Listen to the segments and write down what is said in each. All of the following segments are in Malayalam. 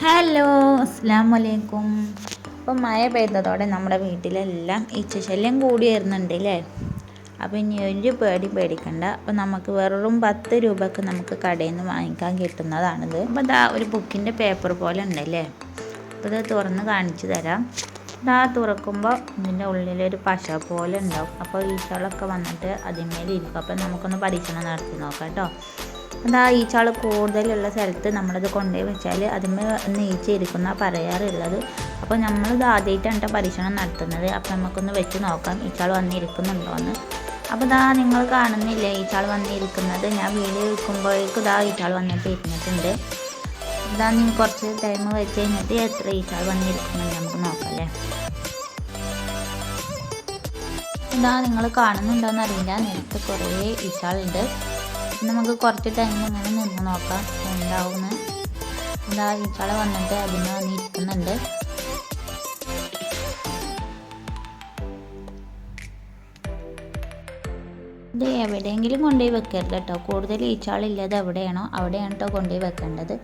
ഹലോ അസ്സാം വലൈക്കും ഇപ്പം മഴ പെയ്തതോടെ നമ്മുടെ വീട്ടിലെല്ലാം ഈച്ചശല്യം കൂടി വരുന്നുണ്ട് അല്ലേ അപ്പം ഇനി ഒരു പേടി പേടിക്കണ്ട. അപ്പോൾ നമുക്ക് വെറും പത്ത് രൂപക്ക് നമുക്ക് കടയിൽ നിന്ന് വാങ്ങിക്കാൻ കിട്ടുന്നതാണിത്. അപ്പോൾ ഇതാ ഒരു ബുക്കിന്റെ പേപ്പർ പോലെ ഉണ്ടല്ലേ അപ്പോൾ ഇത് തുറന്ന് കാണിച്ചു തരാം. ഇതാ തുറക്കുമ്പോൾ ഇതിന്റെ ഉള്ളിലൊരു പശ പോലെ ഉണ്ടാവും. അപ്പോൾ ഈച്ചകളൊക്കെ വന്നിട്ട് അതിന്മേലിരിക്കും. അപ്പോൾ നമുക്കൊന്ന് പരീക്ഷണം നടത്തി നോക്കാം കേട്ടോ. അതാ ഈച്ചകൾ കൂടുതലുള്ള സ്ഥലത്ത് നമ്മളത് കൊണ്ടുപോയി വെച്ചാൽ അതിന്മേൽ നീച്ചിരിക്കുന്ന പറയാറുള്ളത് അപ്പോൾ നമ്മളിത് ആദ്യമായിട്ടാണ് കേട്ടോ പരീക്ഷണം നടത്തുന്നത്. അപ്പോൾ നമുക്കൊന്ന് വെച്ച് നോക്കാം ഈച്ചകൾ വന്നിരിക്കുന്നുണ്ടോയെന്ന് അപ്പോൾ ഇതാ നിങ്ങൾ കാണുന്നില്ലേ ഈച്ചകൾ വന്നിരിക്കുന്നത്. ഞാൻ വീഡിയോ വയ്ക്കുമ്പോഴേക്ക് ഇതാ ഈച്ചകൾ വന്നിട്ട് ഇരുന്നിട്ടുണ്ട്. ഇതാ നിങ്ങൾ കുറച്ച് ടൈം വെച്ച് കഴിഞ്ഞിട്ട് എത്ര ഈച്ചകൾ വന്നിരിക്കുന്നുണ്ട് നമുക്ക് നോക്കാം അല്ലേ? ഇതാ നിങ്ങൾ കാണുന്നുണ്ടോയെന്ന് അറിയില്ല. നേരത്തെ കുറേ ഈച്ചകളുണ്ട്. നമുക്ക് കുറച്ച് ടൈം ഇങ്ങനെ നിന്ന് നോക്കാം ഉണ്ടാവുമെന്ന് എന്താ ഈച്ചാള വന്നിട്ട് അതിന് വന്നിരിക്കുന്നുണ്ട്. ഇത് എവിടെയെങ്കിലും കൊണ്ടുപോയി വെക്കരുത് കേട്ടോ. കൂടുതൽ ഈച്ചാളില്ലത് എവിടെയാണോ അവിടെയാണ് കേട്ടോ കൊണ്ടുപോയി വെക്കേണ്ടത്.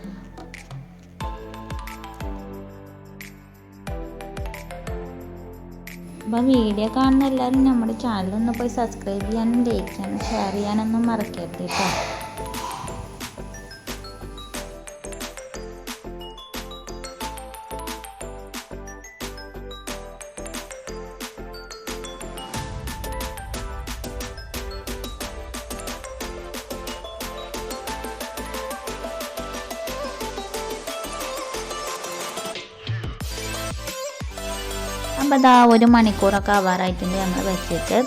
അപ്പോൾ വീഡിയോ കാണുന്ന എല്ലാവരും നമ്മുടെ ചാനലൊന്ന് പോയി സബ്സ്ക്രൈബ് ചെയ്യാനും ലൈക്ക് ചെയ്യാനും ഷെയർ ചെയ്യാനൊന്നും മറക്കരുത് കേട്ടോ. അപ്പോൾ ഇതാ ഒരു മണിക്കൂറൊക്കെ ആവാറായിട്ടുണ്ട് നമ്മൾ വെച്ചിട്ട്.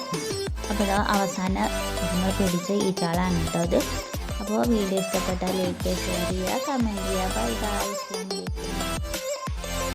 അപ്പോൾ ഇതാ അവസാന നമ്മൾ പിടിച്ച ഈ ചാളാണ് കേട്ടോ അത്. അപ്പോൾ വീഡിയോ ഇഷ്ടപ്പെട്ടാൽ ലൈക്ക് ഷെയർ ചെയ്യുക കമന്റ് ചെയ്യുക. Bye bye